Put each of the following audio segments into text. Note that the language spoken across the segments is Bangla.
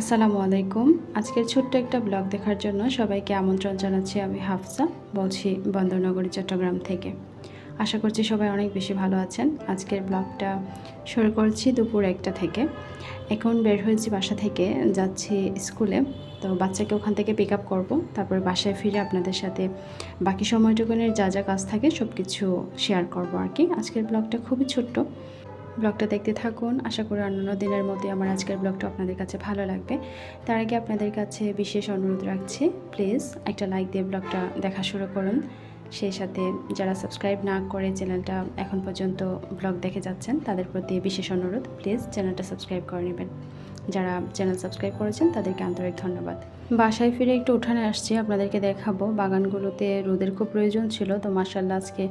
আসসালামু আলাইকুম। আজকের ছোট্ট একটা ব্লগ দেখার জন্য সবাইকে আমন্ত্রণ জানাচ্ছি আমি হাফসা, বলছি বন্দরনগরী, চট্টগ্রাম থেকে। আশা করছি সবাই অনেক বেশি ভালো আছেন। আজকের ব্লগটা শুরু করছি দুপুর একটা থেকে। এখন বের হয়েছি বাসা থেকে, যাচ্ছি স্কুলে। তো বাচ্চাকে ওখান থেকে পিক আপ করব। তারপর বাসায় ফিরে আপনাদের সাথে বাকি সময়টুকুনের যা যা কাজ থাকে সব কিছু শেয়ার করব আর কি। আজকের ব্লগটা খুবই ছোট্ট। ব্লগটা দেখতে থাকুন। আশা করি অন্যান্য দিনের মতোই আমার আজকের ব্লগটা আপনাদের কাছে ভালো লাগবে। তার আগে আপনাদের কাছে বিশেষ অনুরোধ রাখছি, প্লিজ একটা লাইক দিয়ে ব্লগটা দেখা শুরু করুন। সেই সাথে যারা সাবস্ক্রাইব না করে চ্যানেলটা এখন পর্যন্ত ব্লগ দেখে যাচ্ছেন, তাদের প্রতি বিশেষ অনুরোধ, প্লিজ চ্যানেলটা সাবস্ক্রাইব করে নেবেন। যারা চ্যানেল সাবস্ক্রাইব করেছেন, তাদেরকে আন্তরিক ধন্যবাদ। বাসায় ফিরে একটু উঠানে আসছি, আপনাদেরকে দেখাবো। বাগানগুলোতে রোদের খুব প্রয়োজন ছিল, তো মার্শাল্লাহ আজকে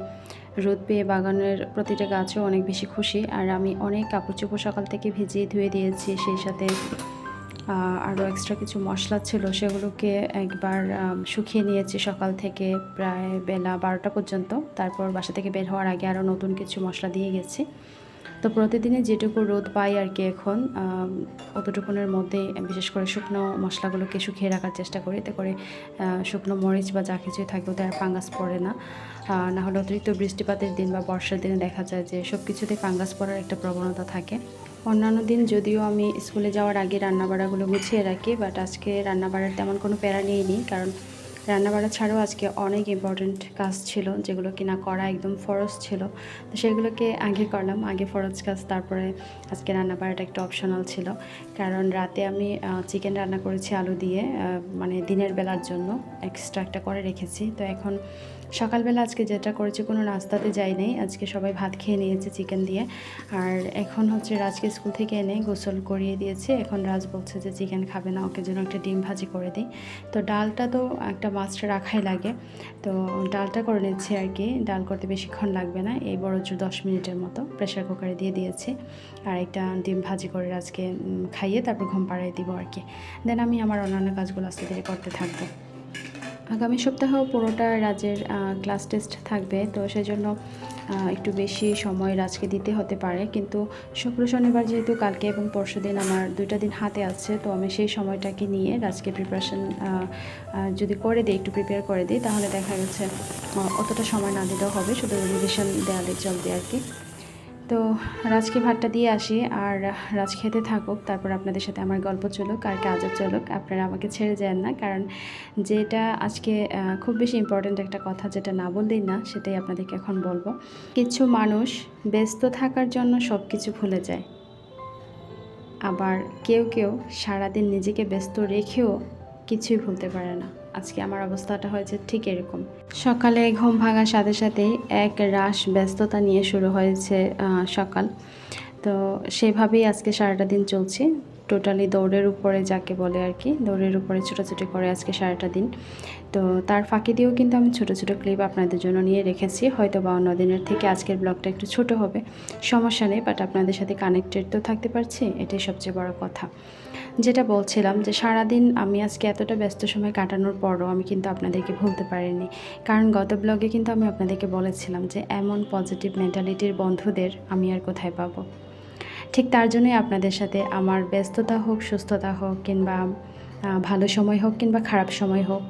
রোদ পেয়ে বাগানের প্রতিটা গাছও অনেক বেশি খুশি। আর আমি অনেক কাপড় চোপড় সকাল থেকে ভিজিয়ে ধুয়ে দিয়েছি, সেই সাথে আরও এক্সট্রা কিছু মশলা ছিল, সেগুলোকে একবার শুকিয়ে নিয়েছি সকাল থেকে প্রায় বেলা বারোটা পর্যন্ত। তারপর বাসা থেকে বের হওয়ার আগে আরও নতুন কিছু মশলা দিয়ে গেছি। তো প্রতিদিনে যেটুকু রোদ পাই আর কি এখন অতটুকুনের মধ্যে বিশেষ করে শুকনো মশলাগুলোকে শুকিয়ে রাখার চেষ্টা করি। এতে করে শুকনো মরিচ বা যা কিছুই থাকবে ওদের ফাঙ্গাস পড়ে না। না হলে অতিরিক্ত বৃষ্টিপাতের দিন বা বর্ষার দিনে দেখা যায় যে সব কিছুতে ফাঙ্গাস পড়ার একটা প্রবণতা থাকে। অন্যান্য দিন যদিও আমি স্কুলে যাওয়ার আগে রান্নাবাড়াগুলো গুছিয়ে রাখি, বাট আজকে রান্নাবাড়ার তেমন কোনো প্যারা নিইনি, কারণ রান্নাবাড়া ছাড়াও আজকে অনেক ইম্পর্ট্যান্ট কাজ ছিল, যেগুলো কিনা করা একদম ফরজ ছিল। তো সেগুলোকে আগে করলাম, আগে ফরজ কাজ, তারপরে আজকে রান্নাবাড়াটা একটু অপশনাল ছিল। কারণ রাতে আমি চিকেন রান্না করেছি আলু দিয়ে মানে দিনের বেলার জন্য এক্সট্রা একটা করে রেখেছি। তো এখন সকালবেলা আজকে যেটা করেছি, কোনো নাস্তাতে যাই নেই আজকে সবাই ভাত খেয়ে নিয়েছে চিকেন দিয়ে। আর এখন হচ্ছে রাজকে স্কুল থেকে এনে গোসল করিয়ে দিয়েছে। এখন রাজ বলছে যে চিকেন খাবে না, ওকে জন্য একটা ডিম ভাজি করে দিই। তো ডালটা তো একটা মাছটা রাখাই লাগে। তো ডালটা করে নিচ্ছি আর কি। ডাল করতে বেশিক্ষণ লাগবে না। এই বড় জোর দশ মিনিটের মতো প্রেশার কুকারে দিয়ে দিয়েছি। আর একটা ডিম ভাজি করে আজকে খাইয়ে তারপর ঘুম পাড়াই দিব আর কি। দেন আমি আমার অন্যান্য কাজগুলো আস্তে ধীরে করতে থাকব। আগামী সপ্তাহ পুরোটা রাজের ক্লাস টেস্ট থাকবে, তো সেই জন্য একটু বেশি সময় রাজকে দিতে হতে পারে। কিন্তু শুক্র, শনিবার যেহেতু কালকে এবং পরশু দিন আমার দুইটা দিন হাতে আছে, তো আমি সেই সময়টাকে নিয়ে রাজকে প্রিপারেশন যদি করে দিই, একটু প্রিপেয়ার করে দিই, তাহলে দেখা গেছে অতটা সময় না দিতেও হবে। শুধু রিভিশন দেওয়ালে চলবে আর কি। তো রাজকে ভাতটা দিয়ে আসি আর রাজ খেতে থাকুক, তারপর আপনাদের সাথে আমার গল্প চলুক আর কাজও চলুক, আপনারা আমাকে ছেড়ে যান না। কারণ যেটা আজকে খুব বেশি ইম্পর্ট্যান্ট একটা কথা যেটা না বললেই না, সেটাই আপনাদেরকে এখন বলব। কিছু মানুষ ব্যস্ত থাকার জন্য সব কিছু ভুলে যায়। আবার কেউ কেউ সারাদিন নিজেকে ব্যস্ত রেখেও কিছুই ভুলতে পারে না। আজকে আমার অবস্থাটা হয়েছে ঠিক এরকম। সকালে ঘুম ভাঙার সাথে সাথেই এক রাশ ব্যস্ততা নিয়ে শুরু হয়েছে সকাল। তো সেভাবেই আজকে সারাটা দিন চলছে। টোটালি দৌড়ের উপরে যাকে বলে আর কি, দৌড়ের উপরে ছোটাছুটি করে আজকে সারাটা দিন। তো তার ফাঁকি দিয়েও কিন্তু আমি ছোট ছোট ক্লিপ আপনাদের জন্য নিয়ে রেখেছি। হয়তো বা অন্য দিনের থেকে আজকের ব্লগটা একটু ছোট হবে, সমস্যা নেই বাট আপনাদের সাথে কানেক্টেড তো থাকতে পারছি, এটাই সবচেয়ে বড় কথা। যেটা বলছিলাম যে সারাদিন আমি আজকে এতটা ব্যস্ত সময় কাটানোর পরও আমি কিন্তু আপনাদেরকে ভুলতে পারিনি। কারণ গত ব্লগে কিন্তু আমি আপনাদেরকে বলেছিলাম যে এমন পজিটিভ মেন্টালিটির বন্ধুদের আমি আর কোথায় পাবো। ঠিক তার জন্যই আপনাদের সাথে আমার ব্যস্ততা হোক, সুস্থতা হোক কিংবা ভালো সময় হোক কিংবা খারাপ সময় হোক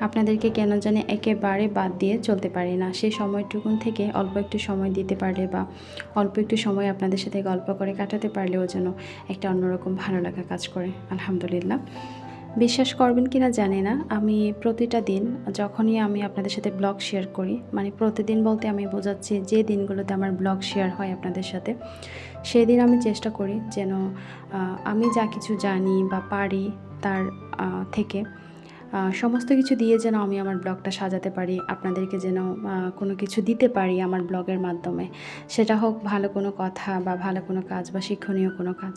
আপনাদেরকে কেন জানে একেবারে বাদ দিয়ে চলতে পারি না। সেই সময়টুকুন থেকে অল্প একটু সময় দিতে পারলে বা অল্প একটু সময় আপনাদের সাথে গল্প করে কাটাতে পারলেও যেন একটা অন্যরকম ভালো লাগা কাজ করে। আলহামদুলিল্লাহ। বিশ্বাস করবেন কি না জানি না। আমি প্রতিটা দিন যখনই আমি আপনাদের সাথে ব্লগ শেয়ার করি মানে প্রতিদিন বলতে আমি বোঝাচ্ছি যে দিনগুলোতে আমার ব্লগ শেয়ার হয় আপনাদের সাথে সেই দিন আমি চেষ্টা করি যেন আমি যা কিছু জানি বা পারি তার থেকে সমস্ত কিছু দিয়ে যেন আমি আমার ব্লগটা সাজাতে পারি, আপনাদেরকে যেন কোনো কিছু দিতে পারি আমার ব্লগের মাধ্যমে। সেটা হোক ভালো কোনো কথা বা ভালো কোনো কাজ বা শিক্ষণীয় কোনো কাজ।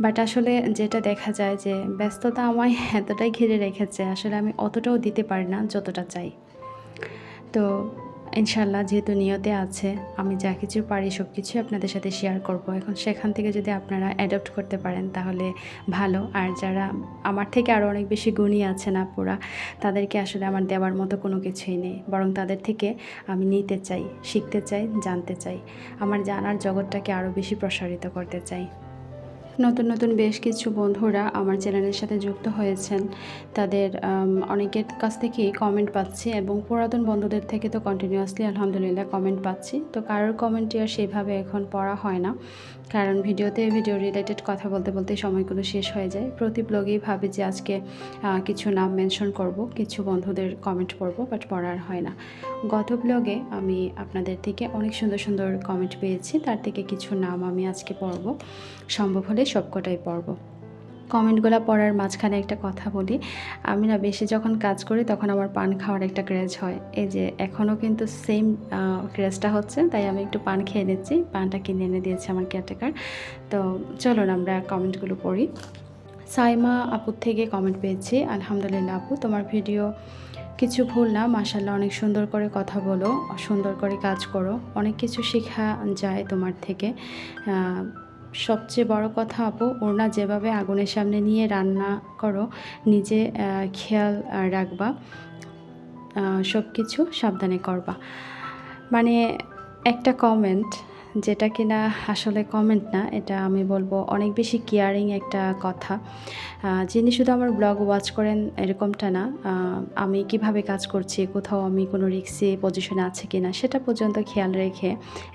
বাট আসলে যেটা দেখা যায় যে ব্যস্ততা আমায় এতটাই ঘিরে রেখেছে, আসলে আমি অতটাও দিতে পারি না যতটা চাই। তো ইনশাল্লাহ যেহেতু নিয়তে আছে, আমি যা কিছু পারি সব কিছুই আপনাদের সাথে শেয়ার করব। এখন সেখান থেকে যদি আপনারা অ্যাডপ্ট করতে পারেন, তাহলে ভালো। আর যারা আমার থেকে আরও অনেক বেশি গুণী আছেন আপুরা, তাদেরকে আসলে আমার দেওয়ার মতো কোনো কিছুই নেই। বরং তাদের থেকে আমি নিতে চাই, শিখতে চাই, জানতে চাই। আমার জানার জগৎটাকে আরও বেশি প্রসারিত করতে চাই। নতুন নতুন বেশ কিছু বন্ধুরা আমার চ্যানেলের সাথে যুক্ত হয়েছেন। তাদের অনেকের কাছ থেকেই কমেন্ট পাচ্ছি এবং পুরাতন বন্ধুদের থেকে তো কন্টিনিউয়াসলি আলহামদুলিল্লাহ কমেন্ট পাচ্ছি। তো কারোর কমেন্টই আর সেইভাবে এখন পড়া হয় না। কারণ ভিডিওতে ভিডিও রিলেটেড কথা বলতে বলতে সময়গুলো শেষ হয়ে যায়। প্রতি ব্লগেই ভাবি যে আজকে কিছু নাম মেনশন করব, কিছু বন্ধুদের কমেন্ট পড়ব বাট পড়ার হয় না। গত ব্লগে আমি আপনাদের থেকে অনেক সুন্দর সুন্দর কমেন্ট পেয়েছি, তার থেকে কিছু নাম আমি আজকে পড়ব। সম্ভব হলে সবকটাই পড়ব। কমেন্টগুলো পড়ার মাঝখানে একটা কথা বলি। আমি না বেশি যখন কাজ করি তখন আমার পান খাওয়ার একটা ক্রেজ হয়। এই যে এখনও কিন্তু সেম ক্রেজটা হচ্ছে, তাই আমি একটু পান খেয়ে নিচ্ছি। পানটা কিনে এনে দিয়েছে আমার কেয়ারটেকার তো চলুন আমরা কমেন্টগুলো পড়ি। সাইমা আপুর থেকে কমেন্ট পেয়েছি, আলহামদুলিল্লাহ আপু, তোমার ভিডিও কিছু ভুল না মাসাল্লাহ অনেক সুন্দর করে কথা বলো, সুন্দর করে কাজ করো। অনেক কিছু শেখা যায় তোমার থেকে। সবচেয়ে বড় কথা আপু, ওড়না যেভাবে আগুনের সামনে নিয়ে রান্না করো, নিজে খেয়াল রাখবা সব কিছু সাবধানে করবা। মানে একটা কমেন্ট যেটা কিনা আসলে কমেন্ট না, এটা আমি বলব অনেক বেশি কেয়ারিং একটা কথা। যিনি শুধু আমার ব্লগ ওয়াচ করেন এরকমটা না আমি কীভাবে কাজ করছি, কোথাও আমি কোনো রিক্সি পজিশনে আছে কি না সেটা পর্যন্ত খেয়াল রেখে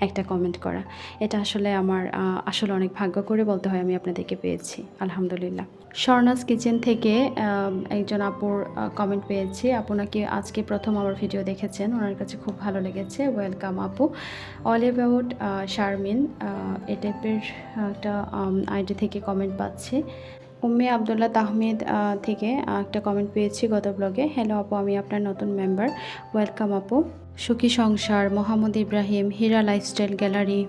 একটা কমেন্ট করা। এটা আসলে আমার আসলে অনেক ভাগ্য করে বলতে হয় আমি আপনাদেরকে পেয়েছি, আলহামদুলিল্লাহ। স্বর্ণাস কিচেন থেকে একজন আপুর কমেন্ট পেয়েছি। আপু নাকি আজকে প্রথম আমার ভিডিও দেখেছেন, ওনার কাছে খুব ভালো লেগেছে। ওয়েলকাম আপু। অল অ্যাবাউট শারমিন এ টাইপের একটা আইডি থেকে কমেন্ট পাচ্ছি। উম্মে আবদুল্লাহ তাহমিদ থেকে একটা কমেন্ট পেয়েছি গত ব্লগে হ্যালো আপু, আমি আপনার নতুন মেম্বার ওয়েলকাম আপু। সুখী সংসার, Mohammad Ibrahim, Hira lifestyle gallery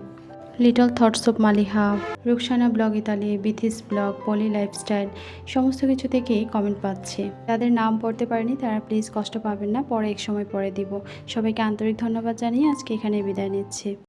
little thoughts of Maliha, Ruksana blog Italy, Bithi's blog Poly lifestyle সমস্ত কিছু থেকেই কমেন্ট পাচ্ছি। তাদের নাম পড়তে পারিনি, তারা প্লিজ কষ্ট পাবেন না, পরে এক সময় পরে দিব। সবাইকে আন্তরিক ধন্যবাদ জানিয়ে আজকে এখানে বিদায় নিচ্ছি।